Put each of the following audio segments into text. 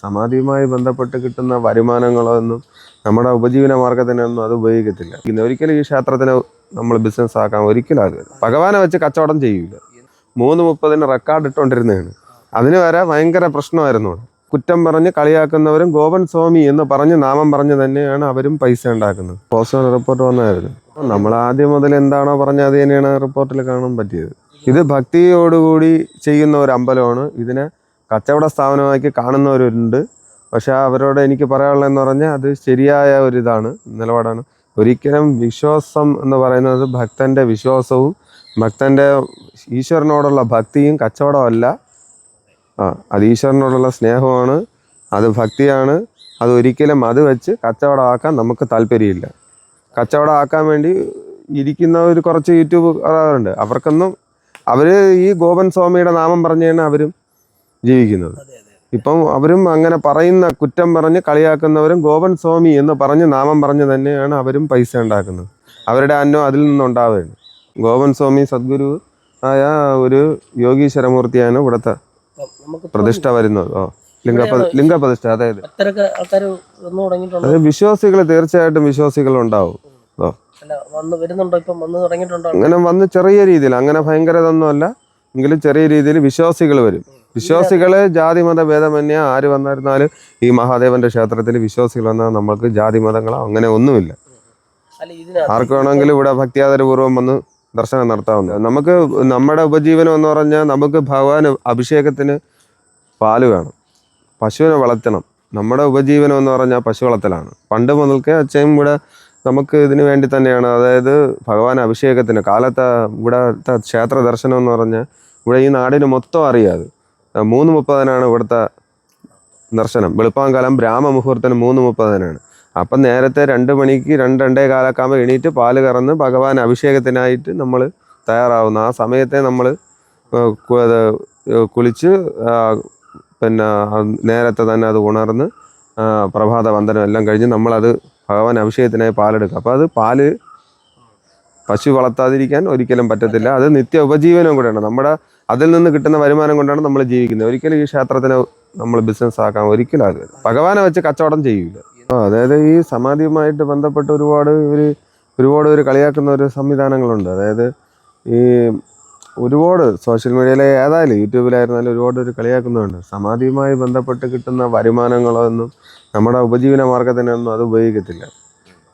സമാധിയുമായി ബന്ധപ്പെട്ട് കിട്ടുന്ന വരുമാനങ്ങളോ ഒന്നും നമ്മുടെ ഉപജീവന മാർഗത്തിനൊന്നും അത് ഉപയോഗിക്കത്തില്ല. പിന്നെ ഒരിക്കലും ഈ ക്ഷേത്രത്തിന് നമ്മൾ ബിസിനസ് ആക്കാൻ ഒരിക്കലും ആകില്ല. ഭഗവാനെ വെച്ച് കച്ചവടം ചെയ്യില്ല മൂന്ന് മുപ്പതിന് റെക്കോർഡ് ഇട്ടുകൊണ്ടിരുന്നതാണ് അതിന് വരെ ഭയങ്കര പ്രശ്നമായിരുന്നു കുറ്റം പറഞ്ഞ് കളിയാക്കുന്നവരും ഗോപൻ സ്വാമി എന്ന് പറഞ്ഞ് നാമം പറഞ്ഞ് തന്നെയാണ് അവരും പൈസ ഉണ്ടാക്കുന്നത്. പോസ്റ്റ് റിപ്പോർട്ട് വന്നായിരുന്നു. നമ്മൾ ആദ്യം മുതൽ എന്താണോ പറഞ്ഞത് അത് തന്നെയാണ് റിപ്പോർട്ടിൽ കാണാൻ പറ്റിയത്. ഇത് ഭക്തിയോടുകൂടി ചെയ്യുന്ന ഒരു അമ്പലമാണ്. ഇതിനെ കച്ചവട സ്ഥാപനമാക്കി കാണുന്നവരുണ്ട്. പക്ഷേ അവരോട് എനിക്ക് പറയാനുള്ളതെന്ന് പറഞ്ഞാൽ അത് ശരിയായ ഒരു ഇതാണ് നിലപാടാണ്. ഒരിക്കലും വിശ്വാസം എന്ന് പറയുന്നത് ഭക്തന്റെ വിശ്വാസവും ഭക്തന്റെ ഈശ്വരനോടുള്ള ഭക്തിയും കച്ചവടമല്ല ആ അത് ഈശ്വരനോടുള്ള സ്നേഹമാണ് അത് ഭക്തിയാണ്. അത് ഒരിക്കലും അത് വെച്ച് കച്ചവടമാക്കാൻ നമുക്ക് താല്പര്യമില്ല. കച്ചവടമാക്കാൻ വേണ്ടി ഇരിക്കുന്ന ഒരു കുറച്ച് യൂട്യൂബ് യൂട്യൂബുകാരുണ്ട് അവർക്കൊന്നും അവർ ഈ ഗോപൻ സ്വാമിയുടെ നാമം പറഞ്ഞു കഴിഞ്ഞാൽ അവരും ജീവിക്കുന്നത്. ഇപ്പം അവരും അങ്ങനെ പറയുന്ന കുറ്റം പറഞ്ഞ് കളിയാക്കുന്നവരും ഗോപൻ സ്വാമി എന്ന് പറഞ്ഞ് നാമം പറഞ്ഞ് തന്നെയാണ് അവരും പൈസ ഉണ്ടാക്കുന്നത്. അവരുടെ അന്നം അതിൽ നിന്നുണ്ടാവുകയാണ്. ഗോപൻ സ്വാമി സദ്ഗുരു ആയ ഒരു യോഗീശ്വരമൂർത്തിയാണ് ഇവിടുത്തെ പ്രതിഷ്ഠ വരുന്നത്. ഓ ലിംഗപ്രതി ലിംഗപ്രതിഷ്ഠ. അതായത് അത്. വിശ്വാസികൾ തീർച്ചയായിട്ടും വിശ്വാസികൾ ഉണ്ടാവും. ഓ. അങ്ങനെ വന്ന് ചെറിയ രീതിയിൽ അങ്ങനെ ഭയങ്കരതൊന്നും അല്ല എങ്കിലും ചെറിയ രീതിയിൽ വിശ്വാസികൾ വരും. വിശ്വാസികൾ ജാതി മത ഭേദമന്യ ആര് വന്നിരുന്നാലും ഈ മഹാദേവന്റെ ക്ഷേത്രത്തിൽ വിശ്വാസികൾ വന്നാൽ നമ്മൾക്ക് ജാതി മതങ്ങളോ അങ്ങനെ ഒന്നുമില്ല. ആർക്ക് വേണമെങ്കിലും ഇവിടെ ഭക്തിയാദരപൂർവം വന്ന് ദർശനം നടത്താവുന്നത് നമുക്ക് നമ്മുടെ ഉപജീവനം എന്ന് പറഞ്ഞാൽ നമുക്ക് ഭഗവാൻ അഭിഷേകത്തിന് പാൽ വേണം. പശുവിനെ വളർത്തണം. നമ്മുടെ ഉപജീവനം എന്ന് പറഞ്ഞാൽ പശു വളർത്തലാണ്. പണ്ട് മുതൽക്കേ അച്ഛൻ ഇവിടെ നമുക്ക് ഇതിന് വേണ്ടി തന്നെയാണ്. അതായത് ഭഗവാൻ അഭിഷേകത്തിന് കാലത്തെ ഇവിടുത്തെ ക്ഷേത്ര ദർശനം എന്ന് പറഞ്ഞാൽ ഇവിടെ ഈ നാടിന് മൊത്തം അറിയാതെ. മൂന്ന് മുപ്പതിനാണ് ഇവിടുത്തെ ദർശനം. വെളുപ്പാങ്കാലം ബ്രാഹ്മമുഹൂർത്തത്തിന് മൂന്ന് മുപ്പതിനാണ്. അപ്പം നേരത്തെ രണ്ട് മണിക്ക് രണ്ട് കാലക്കാകുമ്പോൾ എണീറ്റ് പാൽ കറന്ന് ഭഗവാൻ അഭിഷേകത്തിനായിട്ട് നമ്മൾ തയ്യാറാവുന്ന. ആ സമയത്തെ നമ്മൾ കുളിച്ച് പിന്നെ നേരത്തെ തന്നെ അത് ഉണർന്ന് പ്രഭാത വന്ദനം എല്ലാം കഴിഞ്ഞ് നമ്മളത് ഭഗവാൻ അഭിഷേകത്തിനായി പാലെടുക്കുക. അപ്പോൾ അത് പാൽ പശു വളർത്താതിരിക്കാൻ ഒരിക്കലും പറ്റത്തില്ല. അത് നിത്യ ഉപജീവനം കൂടെയാണ്. നമ്മുടെ അതിൽ നിന്ന് കിട്ടുന്ന വരുമാനം കൊണ്ടാണ് നമ്മൾ ജീവിക്കുന്നത്. ഒരിക്കലും ഈ ക്ഷേത്രത്തിന് നമ്മൾ ബിസിനസ് ആക്കാൻ ഒരിക്കലും ആകില്ല. ഭഗവാനെ വെച്ച് കച്ചവടം ചെയ്യില്ല അതായത് ഈ സമാധിയുമായിട്ട് ബന്ധപ്പെട്ട് ഒരുപാട് ഇവർ ഒരുപാട് ഒരു കളിയാക്കുന്ന ഒരു സംവിധാനങ്ങളുണ്ട്. അതായത് ഈ ഒരുപാട് സോഷ്യൽ മീഡിയയിലെ ഏതായാലും യൂട്യൂബിലായിരുന്നാലും ഒരുപാട് ഒരു കളിയാക്കുന്നുണ്ട് സമാധിയുമായി ബന്ധപ്പെട്ട് കിട്ടുന്ന വരുമാനങ്ങളൊന്നും നമ്മുടെ ഉപജീവന മാർഗത്തിനൊന്നും അത് ഉപയോഗിക്കത്തില്ല.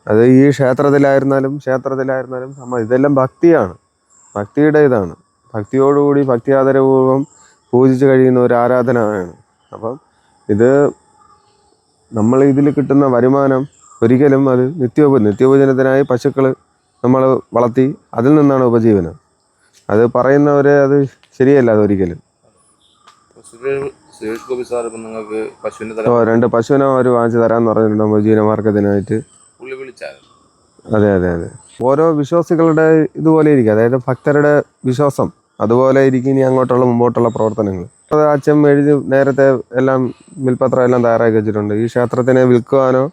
അത് ഈ ക്ഷേത്രത്തിലായിരുന്നാലും ക്ഷേത്രത്തിലായിരുന്നാലും സമ ഇതെല്ലാം ഭക്തിയാണ്. ഭക്തിയുടെ ഇതാണ്. ഭക്തിയോടുകൂടി ഭക്തി ആദരപൂർവം പൂജിച്ച് കഴിയുന്ന ഒരു ആരാധനയാണ്. അപ്പം ഇത് നമ്മൾ ഇതിൽ കിട്ടുന്ന വരുമാനം ഒരിക്കലും അത് നിത്യോപ നിത്യോപജനത്തിനായി പശുക്കൾ നമ്മൾ വളർത്തി അതിൽ നിന്നാണ് ഉപജീവനം. അത് പറയുന്നവരെ അത് ശരിയല്ല അതൊരിക്കലും ഇപ്പൊ സുരേഷ് ഗോപി സാർ ഇപ്പം നിങ്ങൾക്ക് ഓ രണ്ട് പശുവിനെ അവർ വാങ്ങിച്ചു തരാമെന്ന് പറഞ്ഞിട്ടുണ്ട് ജീവന മാർഗത്തിനായിട്ട് പുള്ളി വിളിച്ചായിരുന്നു. അതെ അതെ അതെ. ഓരോ വിശ്വാസികളുടെ ഇതുപോലെ ഇരിക്കും. അതായത് ഭക്തരുടെ വിശ്വാസം. അതുപോലെ ഇരിക്കും ഇനി അങ്ങോട്ടുള്ള മുമ്പോട്ടുള്ള പ്രവർത്തനങ്ങൾ. അത് അച്ഛൻ എഴുതി നേരത്തെ എല്ലാം വിൽപ്പത്രം എല്ലാം തയ്യാറാക്കി വെച്ചിട്ടുണ്ട്. ഈ ക്ഷേത്രത്തിനെ വിൽക്കുവാനോ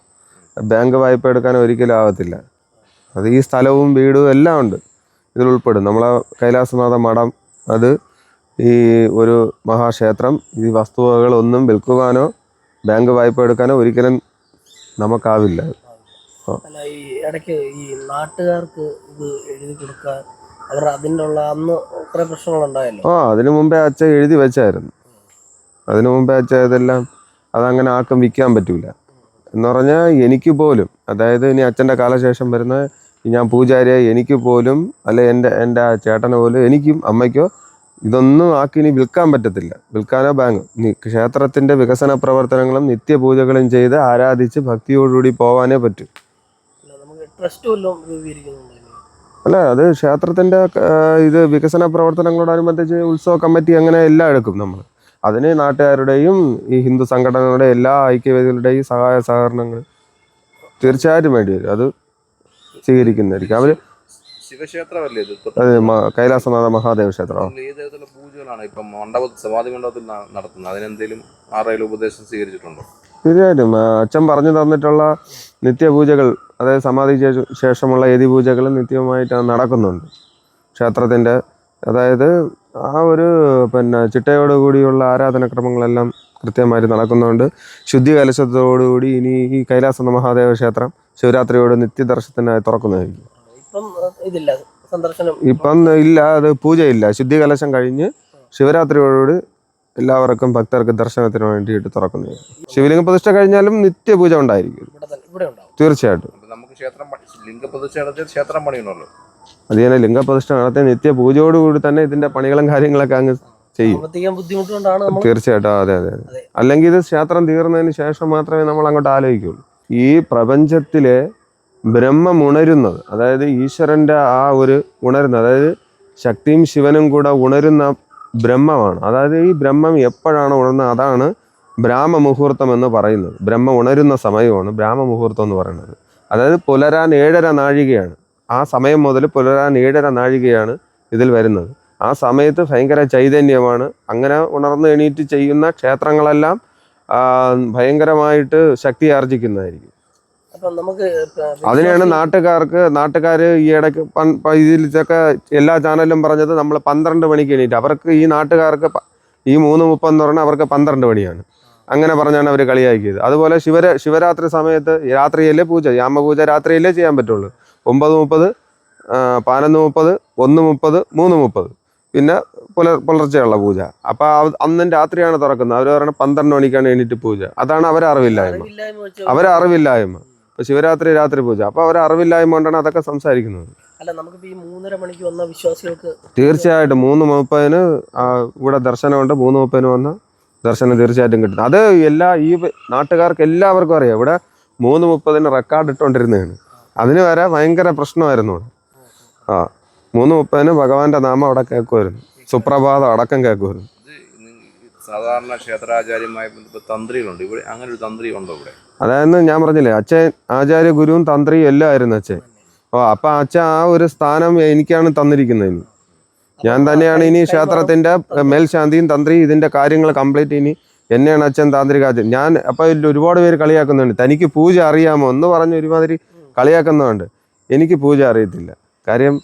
ബാങ്ക് വായ്പ എടുക്കാനോ ഒരിക്കലും ആവത്തില്ല. അത് ഈ സ്ഥലവും വീടും എല്ലാം ഉണ്ട്. ഇതിൽ ഉൾപ്പെടും. നമ്മളെ കൈലാസനാഥ മഠം അത് ഈ ഒരു മഹാക്ഷേത്രം ഈ വസ്തുവകകളൊന്നും വിൽക്കുവാനോ ബാങ്ക് വായ്പ എടുക്കാനോ ഒരിക്കലും നമുക്കാവില്ല. അല്ല ഈ ഇടയ്ക്ക് ഈ നാട്ടുകാർക്ക് ഇത് എഴുതി കൊടുക്കാൻ അവർ അതിനുള്ള അന്ന് കുറെ പ്രശ്നങ്ങളുണ്ടായല്ലോ. ആ അതിനു മുമ്പേ അച്ഛൻ എഴുതി വെച്ചായിരുന്നു. അതിനു മുമ്പേ അച്ഛൻ ഇതെല്ലാം അതങ്ങനെ ആർക്കും വിൽക്കാൻ പറ്റൂല. എന്ന് പറഞ്ഞാൽ എനിക്ക് പോലും അതായത് ഇനി അച്ഛന്റെ കാലശേഷം വരുന്ന ഞാൻ പൂജാരിയായി എനിക്ക് പോലും അല്ലെ എന്റെ എന്റെ ചേട്ടന് പോലും എനിക്കും അമ്മയ്ക്കോ ഇതൊന്നും ആക്കി ഇനി വിൽക്കാൻ പറ്റത്തില്ല. വിൽക്കാനോ ബാങ്ക്. ക്ഷേത്രത്തിന്റെ വികസന പ്രവർത്തനങ്ങളും നിത്യപൂജകളും ചെയ്ത് ആരാധിച്ച് ഭക്തിയോടുകൂടി പോവാനേ പറ്റൂ. അല്ല അത് ക്ഷേത്രത്തിന്റെ ആ, ഇത് വികസന പ്രവർത്തനങ്ങളോടനുബന്ധിച്ച് ഉത്സവ കമ്മിറ്റി അങ്ങനെ എല്ലാം എടുക്കും നമ്മൾ അതിന് നാട്ടുകാരുടെയും ഈ ഹിന്ദു സംഘടനകളുടെ എല്ലാ ഐക്യവേദികളുടെയും സഹായ സഹകരണങ്ങൾ തീർച്ചയായിട്ടും വേണ്ടി വരും. അത് സ്വീകരിക്കുന്നതായിരിക്കും. അവർ ശിവക്ഷേത്രമല്ലേ ഇത്? അതെ മ- കൈലാസനാഥ മഹാദേവ ക്ഷേത്രം. ഈ തരത്തിലുള്ള പൂജകളാണ് ഇപ്പം മണ്ഡപത്തിൽ സമാധി മണ്ഡപത്തിൽ ന- നടത്തുന്നത്. അതിനെന്തെങ്കിലും ആരെങ്കിലും ഉപദേശം സ്വീകരിച്ചിട്ടുണ്ടോ? തീർച്ചയായിട്ടും. ആ, അച്ഛൻ പറഞ്ഞു തന്നിട്ടുള്ള നിത്യപൂജകൾ അതായത് സമാധി ശേഷ- ശേഷമുള്ള ഏതി പൂജകൾ നിത്യമായിട്ട് നടക്കുന്നുണ്ട്. ക്ഷേത്രത്തിന്റെ അതായത് ആ ഒരു പിന്നെ ചിട്ടയോടുകൂടിയുള്ള ആരാധനക്രമങ്ങളെല്ലാം കൃത്യമായിട്ട് നടക്കുന്നുണ്ട്. ശുദ്ധി കലശത്തോടുകൂടി ഇനി ഈ കൈലാസ മഹാദേവ ക്ഷേത്രം ശിവരാത്രിയോട് നിത്യദർശനത്തിനായി തുറക്കുന്നതായിരിക്കും. ഇപ്പം ഇതില്ല സന്ദർശനം. ഇപ്പം ഇല്ല അത് പൂജയില്ല. ശുദ്ധി കലശം കഴിഞ്ഞ് ശിവരാത്രിയോടുകൂടി എല്ലാവർക്കും ഭക്തർക്ക് ദർശനത്തിന് വേണ്ടിയിട്ട് തുറക്കുന്നു ശിവലിംഗ പ്രതിഷ്ഠ കഴിഞ്ഞാലും നിത്യപൂജ ഉണ്ടായിരിക്കും. ഇവിടെ ഇവിടെ ഉണ്ടാവും. തീർച്ചയായിട്ടും. അത് തന്നെ ലിംഗപ്രതിഷ്ഠ നടത്തിയ നിത്യ പൂജയോടുകൂടി തന്നെ ഇതിന്റെ പണികളും കാര്യങ്ങളൊക്കെ അങ്ങ് ചെയ്യും. തീർച്ചയായിട്ടും അതെ അതെ അതെ. അതെ. അല്ലെങ്കിൽ ഇത് ക്ഷേത്രം തീർന്നതിന് ശേഷം മാത്രമേ നമ്മൾ അങ്ങോട്ട് ആലോചിക്കുള്ളൂ ഈ പ്രപഞ്ചത്തിലെ ബ്രഹ്മം ഉണരുന്നത് അതായത് ഈശ്വരന്റെ ആ ഒരു ഉണരുന്നത്. അതായത് ശക്തിയും ശിവനും കൂടെ ഉണരുന്ന ബ്രഹ്മമാണ്. അതായത് ഈ ബ്രഹ്മം എപ്പോഴാണ് ഉണർന്നത്? അതാണ് ബ്രാഹ്മ മുഹൂർത്തം എന്ന് പറയുന്നത്. ബ്രഹ്മ ഉണരുന്ന സമയമാണ് ബ്രാഹ്മ മുഹൂർത്തം എന്ന് പറയുന്നത്. അതായത് പുലരാൻ ഏഴര നാഴികയാണ്. ആ സമയം മുതൽ പുലരാൻ ഏഴര നാഴികയാണ് ഇതിൽ വരുന്നത്. ആ സമയത്ത് ഭയങ്കര ചൈതന്യമാണ്. അങ്ങനെ ഉണർന്ന് എണീറ്റ് ചെയ്യുന്ന ക്ഷേത്രങ്ങളെല്ലാം ഭയങ്കരമായിട്ട് ശക്തി ആർജിക്കുന്നതായിരിക്കും. അതിനെയാണ് വിശ്വാസി- നാട്ടുകാർക്ക് നാട്ടുകാർ ഈ ഇടയ്ക്ക് ഇതിലൊക്കെ എല്ലാ ചാനലിലും പറഞ്ഞത് നമ്മൾ പന്ത്രണ്ട് മണിക്ക് എണീറ്റ്. അവർക്ക് ഈ നാട്ടുകാർക്ക് ഈ മൂന്ന് മുപ്പെന്ന് പറഞ്ഞാൽ അവർക്ക് പന്ത്രണ്ട് മണിയാണ്. അങ്ങനെ പറഞ്ഞാണ് അവർ കളിയാക്കിയത്. അതുപോലെ ശിവര ശിവരാത്രി സമയത്ത് രാത്രിയല്ലേ പൂജ? യാമപൂജ രാത്രിയല്ലേ ചെയ്യാൻ പറ്റുള്ളൂ. ഒമ്പത് മുപ്പത് പതിനൊന്ന് മുപ്പത് ഒന്ന് മുപ്പത് മൂന്ന് മുപ്പത്. പിന്നെ പുലർ പുലർച്ചെയുള്ള പൂജ. അപ്പോൾ അന്നും രാത്രിയാണ് തുറക്കുന്നത്. അവർ പറഞ്ഞാൽ പന്ത്രണ്ട് മണിക്കാണ് എണീറ്റ് പൂജ. അതാണ് അവരറിവില്ലായ്മ. അറിവില്ലായ്മ അറിവില്ലായ്മ വെച്ച് അവരെ അറിവില്ലായ്മ ഇപ്പൊ ശിവരാത്രി രാത്രി പൂജ. അപ്പോൾ അവർ അറിവില്ലായ്മ കൊണ്ടാണ് അതൊക്കെ സംസാരിക്കുന്നത്. അല്ല നമുക്ക് ഈ മൂന്നര മണിക്ക് വന്ന വിശ്വാസികൾക്ക് തീർച്ചയായിട്ടും മൂന്ന് മുപ്പതിന് ആ, ഇവിടെ ദർശനമുണ്ട് മൂന്ന് മുപ്പതിന് വന്ന ദർശനം തീർച്ചയായിട്ടും കിട്ടും. അത് എല്ലാ ഈ നാട്ടുകാർക്ക് എല്ലാവർക്കും അറിയാം. ഇവിടെ മൂന്ന് മുപ്പതിന് റെക്കോർഡ് ഇട്ടുകൊണ്ടിരുന്നതാണ് അതിന് വരെ ഭയങ്കര പ്രശ്നമായിരുന്നു ഇവിടെ ആ മൂന്ന് മുപ്പതിന് ഭഗവാന്റെ നാമം അവിടെ കേൾക്കുമായിരുന്നു. സുപ്രഭാതം അടക്കം കേൾക്കുമായിരുന്നു. സാധാരണ ക്ഷേത്രാചാര്യമായി ബന്ധപ്പെട്ട തന്ത്രികളുണ്ട്. ഇവിടെ അങ്ങനെ ഒരു തന്ത്രി ഉണ്ടോ ഇവിടെ? അതായത് ഞാൻ പറഞ്ഞില്ലേ അച്ഛൻ ആചാര്യ ഗുരുവും തന്ത്രിയും എല്ലാം ആയിരുന്നു അച്ഛൻ. ഓ അപ്പൊ അച്ഛൻ ആ ഒരു സ്ഥാനം എനിക്കാണ് തന്നിരിക്കുന്നത് ഇനി ഞാൻ തന്നെയാണ് ഇനി ക്ഷേത്രത്തിന്റെ മേൽശാന്തിയും തന്ത്രി ഇതിന്റെ കാര്യങ്ങൾ കംപ്ലീറ്റ് ഇനി എന്നെയാണ് അച്ഛൻ താന്ത്രികാചാര്യൻ ഞാൻ അപ്പൊ ഒരുപാട് പേര് കളിയാക്കുന്നുണ്ട്. തനിക്ക് പൂജ അറിയാമോ എന്ന് പറഞ്ഞ് ഒരുമാതിരി കളിയാക്കുന്നുണ്ട് എനിക്ക് പൂജ അറിയത്തില്ല. കാര്യം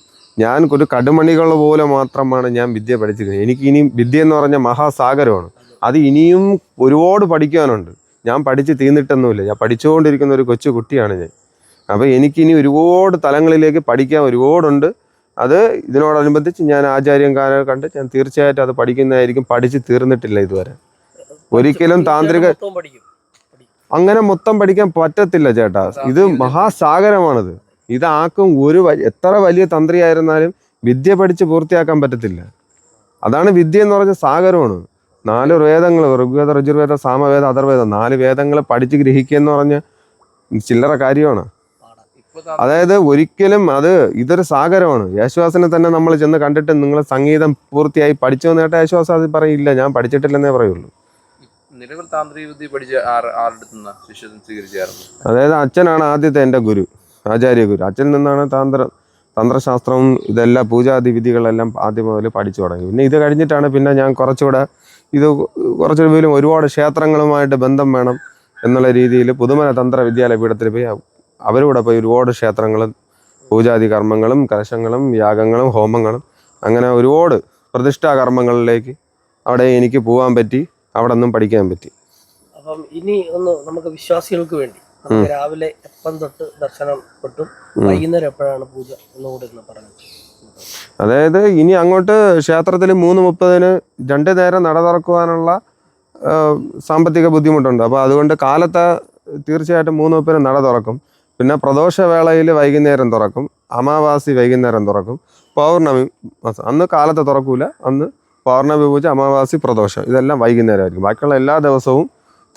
ഞാൻ ഒരു കടുമണികൾ പോലെ മാത്രമാണ് ഞാൻ വിദ്യ പഠിച്ചിരിക്കുന്നത്. എനിക്ക് ഇനിയും വിദ്യ എന്ന് പറഞ്ഞ മഹാസാഗരമാണ്. അത് ഇനിയും ഒരുപാട് പഠിക്കാനുണ്ട്. ഞാൻ പഠിച്ച് തീർന്നിട്ടൊന്നുമില്ല. ഞാൻ പഠിച്ചുകൊണ്ടിരിക്കുന്ന ഒരു കൊച്ചു കുട്ടിയാണ് ഞാൻ. അപ്പോൾ എനിക്കിനി ഒരുപാട് തലങ്ങളിലേക്ക് പഠിക്കാൻ ഒരുപാടുണ്ട്. അത് ഇതിനോടനുബന്ധിച്ച് ഞാൻ ആചാര്യം ആചാര്യൻകാരെ കണ്ട് ഞാൻ തീർച്ചയായിട്ടും അത് പഠിക്കുന്നതായിരിക്കും. പഠിച്ച് തീർന്നിട്ടില്ല ഇതുവരെ. ഒരിക്കലും താന്ത്രിക. അങ്ങനെ മൊത്തം പഠിക്കാൻ പറ്റത്തില്ല ചേട്ടാ. ഇത് മഹാസാഗരമാണിത്. ഇതാക്കും ഒരു എത്ര വലിയ തന്ത്രിയായിരുന്നാലും വിദ്യ പഠിച്ച് പൂർത്തിയാക്കാൻ പറ്റത്തില്ല. അതാണ് വിദ്യ എന്ന് പറഞ്ഞ സാഗരമാണ്. നാല് വേദങ്ങൾ ഋഗ്വേദ ഋജുർവേദ സാമവേദ അതർവേദം നാല് വേദങ്ങൾ പഠിച്ച് ഗ്രഹിക്കുക എന്ന് പറഞ്ഞ ചില്ലറ കാര്യമാണ്. അതായത് ഒരിക്കലും അത് ഇതൊരു സാഗരമാണ്. യേശുദാസിനെ തന്നെ നമ്മൾ ചെന്ന് കണ്ടിട്ട് നിങ്ങൾ സംഗീതം പൂർത്തിയായി പഠിച്ചു വന്നിട്ട് യേശുദാസ് അത് പറയില്ല ഞാൻ പഠിച്ചിട്ടില്ലെന്നേ പറയുള്ളൂ. നിലവിൽ താന്ത്രിക വിദ്യ പഠിച്ച ആരുടെ സ്വീകരിച്ചായിരുന്നു? അതായത് അച്ഛനാണ് ആദ്യത്തെ എന്റെ ഗുരു. ആചാര്യ ഗുരു. അച്ഛനിൽ നിന്നാണ് താന്ത്ര തന്ത്രശാസ്ത്രവും ഇതെല്ലാം പൂജാതി വിധികളെല്ലാം ആദ്യം മുതൽ പഠിച്ചു തുടങ്ങി. പിന്നെ ഇത് കഴിഞ്ഞിട്ടാണ് പിന്നെ ഞാൻ കുറച്ചുകൂടെ ഇത് കുറച്ചുകൂടി പോലും ഒരുപാട് ക്ഷേത്രങ്ങളുമായിട്ട് ബന്ധം വേണം എന്നുള്ള രീതിയിൽ പുതുമന തന്ത്ര വിദ്യാലയ പീഠത്തിൽ പോയി അവരൂടെ പോയി ഒരുപാട് ക്ഷേത്രങ്ങളും പൂജാതി കർമ്മങ്ങളും കലശങ്ങളും യാഗങ്ങളും ഹോമങ്ങളും അങ്ങനെ ഒരുപാട് പ്രതിഷ്ഠാ കർമ്മങ്ങളിലേക്ക് അവിടെ എനിക്ക് പോകാൻ പറ്റി അവിടെ നിന്നും പഠിക്കാൻ പറ്റി. അപ്പം ഇനി ഒന്ന് നമുക്ക് വിശ്വാസികൾക്ക് വേണ്ടി രാവിലെ എപ്പം തൊട്ട് ദർശനം കിട്ടും? വൈകുന്നേരം എപ്പോഴാണ് പൂജ എന്നുകൂടി ഒന്ന് പറഞ്ഞു അതായത് ഇനി അങ്ങോട്ട് ക്ഷേത്രത്തിൽ മൂന്ന് മുപ്പതിന് രണ്ട് നേരം നട തുറക്കുവാനുള്ള സാമ്പത്തിക ബുദ്ധിമുട്ടുണ്ട്. അപ്പോൾ അതുകൊണ്ട് കാലത്ത് തീർച്ചയായിട്ടും മൂന്ന് മുപ്പതിന് നട തുറക്കും. പിന്നെ പ്രദോഷവേളയിൽ വൈകുന്നേരം തുറക്കും. അമാവാസി വൈകുന്നേരം തുറക്കും. പൗർണമി മാസം. അന്ന് കാലത്ത് തുറക്കൂല. അന്ന് പൗർണമി പൂജ അമാവാസി പ്രദോഷം. ഇതെല്ലാം വൈകുന്നേരമായിരിക്കും ബാക്കിയുള്ള എല്ലാ ദിവസവും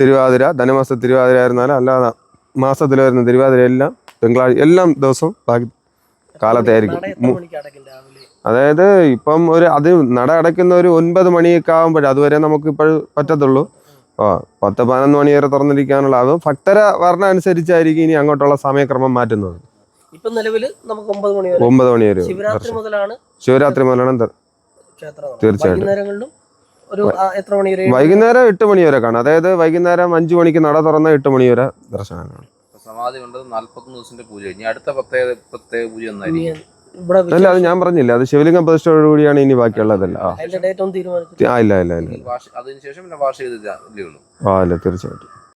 തിരുവാതിര ധനുമാസ തിരുവാതിര ആയിരുന്നാലും അല്ലാതെ മാസത്തിൽ വരുന്ന തിരുവാതിര എല്ലാം തിങ്കളാഴ്ച എല്ലാം ദിവസവും ബാക്കി കാലത്തെ ആയിരിക്കും മണിക്ക് അടയ്ക്കും രാവിലെ? അതായത് ഇപ്പം ഒരു അത് നട അടയ്ക്കുന്ന ഒരു ഒൻപത് മണിയൊക്കെ ആകുമ്പോഴേ അതുവരെ നമുക്ക് ഇപ്പോൾ പറ്റത്തുള്ളൂ. ആ പത്ത് പതിനൊന്ന് മണി വരെ തുറന്നിരിക്കാനുള്ള അത് ഭക്തര വർണ അനുസരിച്ചായിരിക്കും ഇനി അങ്ങോട്ടുള്ള സമയക്രമം മാറ്റുന്നത്. ഇപ്പൊ നിലവിൽ നമുക്ക് ഒമ്പത് മണി വരെ. ഒമ്പത് മണി വരെ ശിവരാത്രി മുതലാണ്. തീർച്ചയായിട്ടും. ഒരു എത്ര മണി വരെ വൈകുന്നേരം എട്ട് മണി വരെ കാണാം. അതായത് വൈകുന്നേരം അഞ്ചു മണിക്ക് നട തുറന്ന എട്ട് മണി വരെ ദർശനം കാണും. സമാധി കൊണ്ടത് നാല്പത്തൊന്ന് ദിവസത്തിന്റെ പൂജ ഇനി അടുത്ത പ്രത്യേക പ്രത്യേക പൂജ എന്നായിരിക്കും ഇവിടെ അല്ല അത് ഞാൻ പറഞ്ഞില്ല. അത് ശിവലിംഗ പ്രതിഷ്ഠയോട് കൂടിയാണ് ഇനി ബാക്കിയുള്ളതല്ല. ആ. ഇല്ല ഇല്ല ഇല്ല അതിനുശേഷം പിന്നെ വാർഷിക ഉള്ളൂ. ആ ഇല്ല തീർച്ചയായിട്ടും.